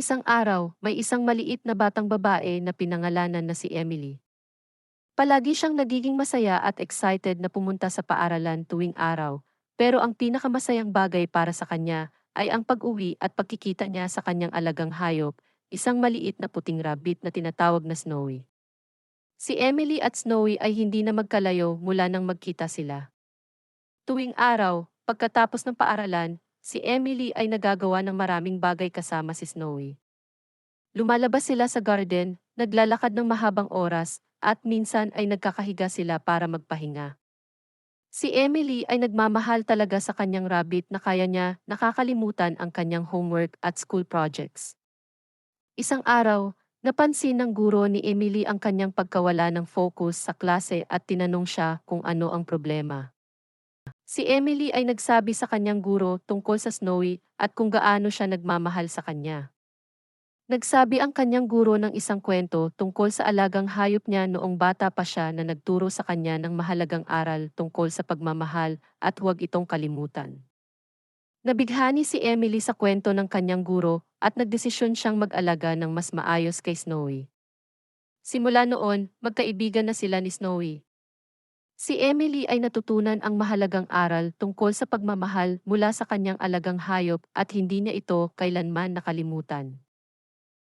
Isang araw, may isang maliit na batang babae na pinangalanan na si Emily. Palagi siyang nagiging masaya at excited na pumunta sa paaralan tuwing araw, pero ang pinakamasayang bagay para sa kanya ay ang pag-uwi at pagkikita niya sa kanyang alagang hayop, isang maliit na puting rabbit na tinatawag na Snowy. Si Emily at Snowy ay hindi na magkalayo mula nang magkita sila. Tuwing araw, pagkatapos ng paaralan, si Emily ay nagagawa ng maraming bagay kasama si Snowy. Lumalabas sila sa garden, naglalakad ng mahabang oras, at minsan ay nagkakahiga sila para magpahinga. Si Emily ay nagmamahal talaga sa kanyang rabbit na kaya niya nakakalimutan ang kanyang homework at school projects. Isang araw, napansin ng guro ni Emily ang kanyang pagkawala ng focus sa klase at tinanong siya kung ano ang problema. Si Emily ay nagsabi sa kanyang guro tungkol sa Snowy at kung gaano siya nagmamahal sa kanya. Nagsabi ang kanyang guro ng isang kwento tungkol sa alagang hayop niya noong bata pa siya na nagturo sa kanya ng mahalagang aral tungkol sa pagmamahal at huwag itong kalimutan. Nabighani si Emily sa kwento ng kanyang guro at nagdesisyon siyang mag-alaga ng mas maayos kay Snowy. Simula noon, magkaibigan na sila ni Snowy. Si Emily ay natutunan ang mahalagang aral tungkol sa pagmamahal mula sa kanyang alagang hayop at hindi niya ito kailanman nakalimutan.